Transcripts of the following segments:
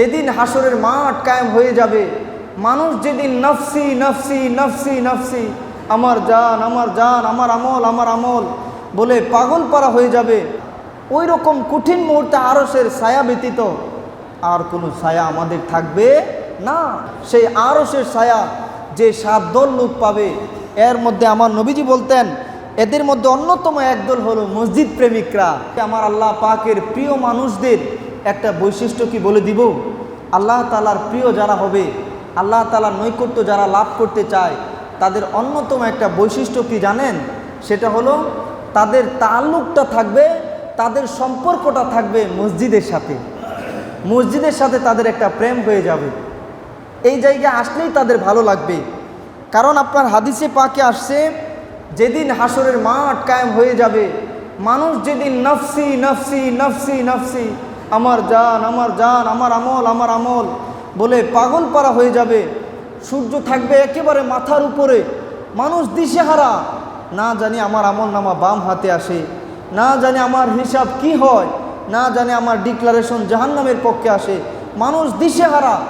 যেদিন হাসরের মাঠ কায়েম হয়ে যাবে, মানুষ যেদিন নফসি নফসি নফসি নফসি, আমার জান আমার জান, আমার আমল আমার আমল বলে পাগল পারা হয়ে যাবে ওই রকম কঠিন মুহূর্তে আরসের ছায়া ব্যতীত আর কোনো ছায়া আমাদের থাকবে না। সেই আরসের ছায়া যে সাত দল লোক পাবে, এর মধ্যে আমার নবীজি বলতেন, এদের মধ্যে অন্যতম একদল হলো মসজিদ প্রেমিকরা। আমার আল্লাহ পাকের প্রিয় মানুষদের একটা বৈশিষ্ট্য কি বলে দিব? আল্লাহ তালার প্রিয় যারা হবে, আল্লাহ তালার নৈকট্য যারা লাভ করতে চায়, তাদের অন্যতম একটা বৈশিষ্ট্য কি জানেন? সেটা হলো তাদের তাল্লুকটা থাকবে, তাদের সম্পর্কটা থাকবে মসজিদের সাথে। মসজিদের সাথে তাদের একটা প্রেম হয়ে যাবে। এই জায়গায় আসলেই তাদের ভালো লাগবে। কারণ আপনার হাদিসে পাকে আসছে, যেদিন হাসরের মাঠ কায়েম হয়ে যাবে, মানুষ যেদিন নফসি নফসি নফসি নফসি আমার জান আমার জান, আমার আমল আমার আমল। বলে পাগল পারা হয়ে যাবে। সূর্য থাকবে একেবারে মাথার উপরে। মানুষ দিশেহারা। না জানি আমার আমল নামা বাম হাতে আসে। না জানি আমার হিসাব কি হয়। না জানি আমার ডিক্লারেশন জাহান্নামের পক্ষে আসে। মানুষ দিশেহারা।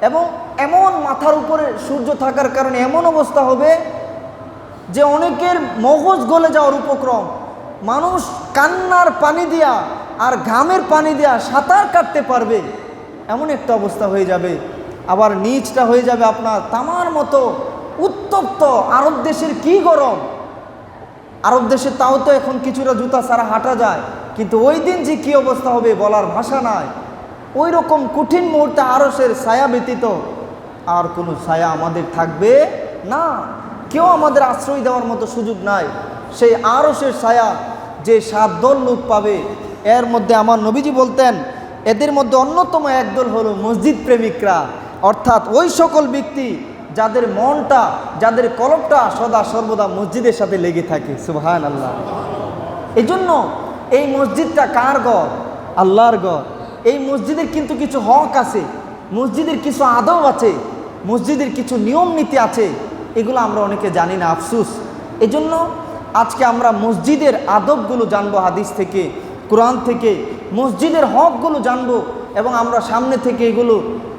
এবং এমন মাথার উপরে সূর্য থাকার কারণে এমন অবস্থা হবে যে অনেকের মগজ গলে যাওয়ার উপক্রম। মানুষ কান্নার পানি দিয়া আর ঘামের পানি দিয়া সাঁতার কাটতে পারবে, এমন একটা অবস্থা হয়ে যাবে। আবার নিচটা হয়ে যাবে আপনার তামার মতো উত্তপ্ত আরব দেশের কি গরম। আরব দেশে তাও তো এখন কিছুটা জুতা ছাড়া হাঁটা যায়, কিন্তু ওই দিন যে কী অবস্থা হবে বলার ভাষা নাই। ওই রকম কঠিন মুহূর্তে আরসের ছায়া ব্যতীত আর কোনো ছায়া আমাদের থাকবে না। কেউ আমাদের আশ্রয় দেওয়ার মতো সুযোগ নাই। সেই আরসের ছায়া যে সাত দল লোক পাবে এর মধ্যে আমার নবীজি বলতেন, এদের মধ্যে অন্যতম একদল হলো মসজিদ প্রেমিকরা। অর্থাৎ ওই সকল ব্যক্তি যাদের মনটা, যাদের কলবটা সদা সর্বদা মসজিদের সাথে লেগে থাকে সুবহান আল্লাহ এই জন্য এই মসজিদটা কার ঘর? আল্লাহর ঘর। এই মসজিদের কিন্তু কিছু হক আছে, মসজিদের কিছু আদব আছে, মসজিদের কিছু নিয়ম নীতি আছে, এগুলো আমরা অনেকে জানি না, আফসুস। এজন্য আজকে আমরা মসজিদের আদবগুলো জানব হাদিস থেকে। কোরআন থেকে, মসজিদের হকগুলো জানব এবং আমরা সামনে থেকে এগুলো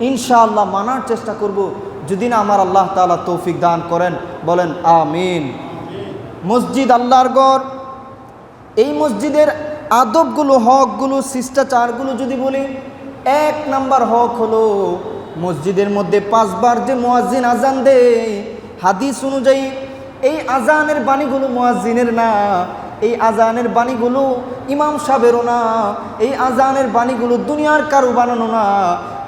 ইনশাআল্লাহ মানার চেষ্টা করব। যদি না আমার আল্লাহ তাআলা তৌফিক দান করেন, বলেন আমিন। মসজিদ আল্লাহর গড় এই মসজিদের আদবগুলো, হকগুলো, শিষ্টাচারগুলো যদি বলি, এক নাম্বার হক হলো মসজিদের মধ্যে পাঁচবার যে মোয়াজ্জিন আজান দেয়, হাদিস অনুযায়ী এই আজানের বাণীগুলো মোয়াজ্জিনের না এই আজানের বাণীগুলো ইমাম সাহেবেরও না, এই আজানের বাণীগুলো দুনিয়ার কারও বানানো না।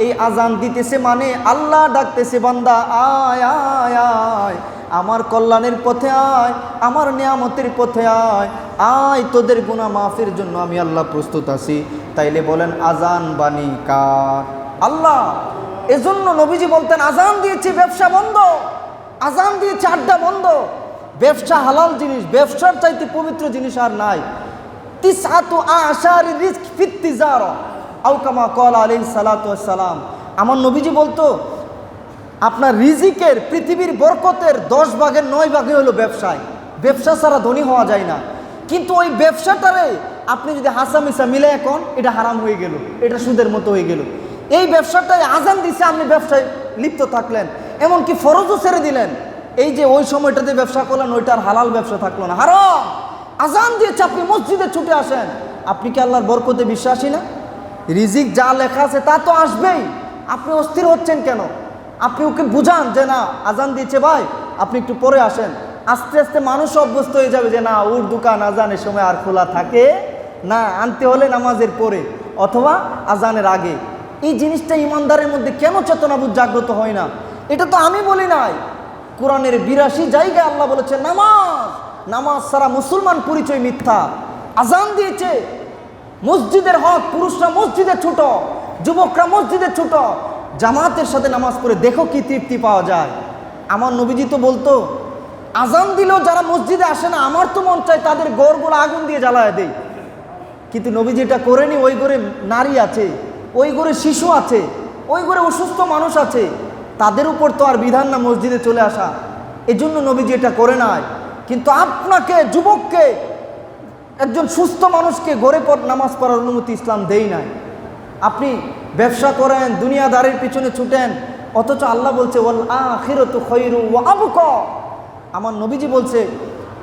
এই আজান দিতেছে মানে আল্লাহ ডাকতেছে, বান্দা, আয় আয় আয়। আমার কল্যাণের পথে আয়, আমার নিয়ামতের পথে আয়। আয়, তোদের গুণা মাফের জন্য আমি আল্লাহ প্রস্তুত আছি। তাইলে বলেন, আজান বাণী কার? আল্লাহ, এজন্য নবীজি বলতেন, আজান দিয়েছি ব্যবসা বন্ধ, আজান দিয়েছে আড্ডা বন্ধ। ব্যবসা হালাল জিনিস, ব্যবসার চাইতে পবিত্র জিনিস আর নাই। আউকামা কল সালাম। আমার নবীজি বলতো, আপনার রিজিকের পৃথিবীর বরকতের দশ ভাগের নয় ভাগে হলো ব্যবসায়। ব্যবসা ছাড়া ধনী হওয়া যায় না। কিন্তু ওই ব্যবসাটারে আপনি যদি হাসামিসা মিলে এখন এটা হারাম হয়ে গেল, এটা সুদের মতো হয়ে গেল। এই ব্যবসাটাই আজান দিছে, আপনি ব্যবসায় লিপ্ত থাকলেন। এমনকি ফরজও ছেড়ে দিলেন। এই যে ওই সময়টাতে ব্যবসা করলেন, ওইটার হালাল ব্যবসা থাকল না। হারাম! আজান দিয়েছে আপনি মসজিদে ছুটে আসেন। আপনি কি আল্লাহর বরকতে বিশ্বাসী না? রিজিক যা লেখা আছে তা তো আসবেই। আপনি অস্থির হচ্ছেন কেন? আপনি ওকে বুঝান যে না, আজান দিয়েছে ভাই, আপনি একটু পরে আসেন। আস্তে আস্তে মানুষ অভ্যস্ত হয়ে যাবে যে না, ওর দোকান আজানের সময় আর খোলা থাকে না, আনতে হলে নামাজের পরে অথবা আজানের আগে। এই জিনিসটা ইমানদারের মধ্যে কেন চেতনাবোধ জাগ্রত হয় না? এটা তো আমি বলি নাই। কোরআনের বিরাশি জায়গায় আল্লাহ বলেছে, নামাজ নামাজ সারা মুসলমান পরিচয় মিথ্যা। আজান দিয়েছে, মসজিদের হক, পুরুষরা মসজিদে ছুট, যুবকরা মসজিদে ছুট। জামাতের সাথে নামাজ পড়ে দেখো কি তৃপ্তি পাওয়া যায়। আমার নবীজি তো বলতো, আজান দিলেও যারা মসজিদে আসে না, আমার তো মন চায় তাদের গড়গুলো আগুন দিয়ে জ্বালায় দেয় কিন্তু নবীজি এটা করেনি, ওই ঘরে নারী আছে, ওই ঘরে শিশু আছে, ওই ঘরে অসুস্থ মানুষ আছে। তাদের উপর তো আর বিধান না মসজিদে চলে আসা। এজন্য নবীজি এটা করে নাই। কিন্তু আপনাকে, যুবককে, একজন সুস্থ মানুষকে গড়ে পর নামাজ পড়ার অনুমতি ইসলাম দেই নাই। আপনি ব্যবসা করেন, দুনিয়াদারির পিছনে ছুটেন, অথচ আল্লাহ বলছে, ওয়াল আখিরাতু খায়রু ওয়া আবকা। আমার নবীজি বলছে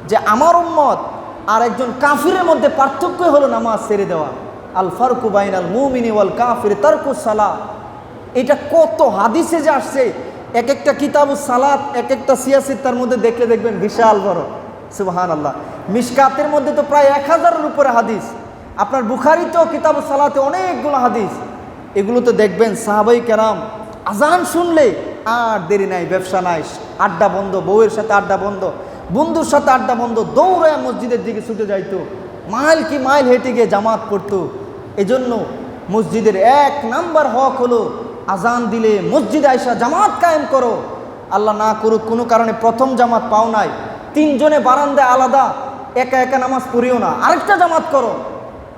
যে, আমার উম্মত আর একজন কাফিরের মধ্যে পার্থক্য হলো নামাজ ছেড়ে দেওয়া। আল ফারকু বাইন আল মুমিনি ওয়াল কাফির তারকুস সালা এটা কত হাদিসে যে আসছে এক একটা কিতাব সালাত এক একটা সিয়াসির তার মধ্যে দেখলে দেখবেন বিশাল বড়। সুবাহান আল্লাহ মিসকাতের মধ্যে তো প্রায় এক হাজারের উপরে হাদিস। আপনার বুখারিতেও কিতাব সালাতে অনেকগুলো হাদিস। এগুলো তো দেখবেন সাহাবাই কেরাম আজান শুনলে আর দেরি নাই, ব্যবসা নাই, আড্ডা বন্ধ, বউয়ের সাথে আড্ডা বন্ধ, বন্ধুর সাথে আড্ডা বন্ধ, দৌড়ায় মসজিদের দিকে ছুটে যাইতো, মাইল কি মাইল হেঁটে গিয়ে জামাত পড়তো এজন্য মসজিদের এক নাম্বার হক হলো আজান দিলে মসজিদে আইসা জামাত কায়েম করো। আল্লাহ না করুক, কোনো কারণে প্রথম জামাত পাও নাই। তিনজনে বারান্দায় আলাদা, একা একা নামাজ পড়িও না। আরেকটা জামাত করো।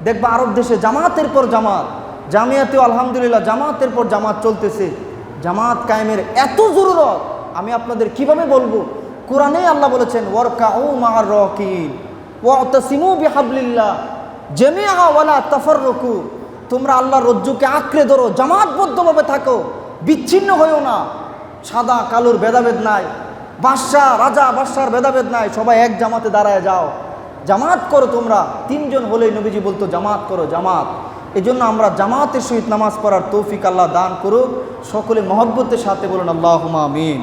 দেখবা আরব দেশে জামাতের পর জামাত, জামিয়াতেও আলহামদুলিল্লাহ জামাতের পর জামাত চলতেছে। জামাত কায়েমের এত জরুরত, আমি আপনাদের কীভাবে বলব? কোরআনে আল্লাহ বলেছেন ওয়ারকা ও মার রকিন, ওয়াতসিমু বিহাবলিল্লাহ জেমিয়া ওয়ালা তাফাররুকু। তোমরা আল্লাহর রজ্জুকে আঁকড়ে ধরো জামাতবদ্ধভাবে থাকো, বিচ্ছিন্ন হয়েও না। সাদা কালোর ভেদাভেদ নাই, বাদশাহ, রাজা বাদশার ভেদাভেদ নাই, সবাই এক জামাতে দাঁড়ায় যাও। জামাত করো তোমরা, তিনজন হলেই নবীজি বলতো, জামাত করো, জামাত। এজন্য আমরা জামাতের সহিত নামাজ পড়ার তৌফিক আল্লাহ দান করুক। সকলে মহব্বতের সাথে বলুন আল্লাহ আমিন।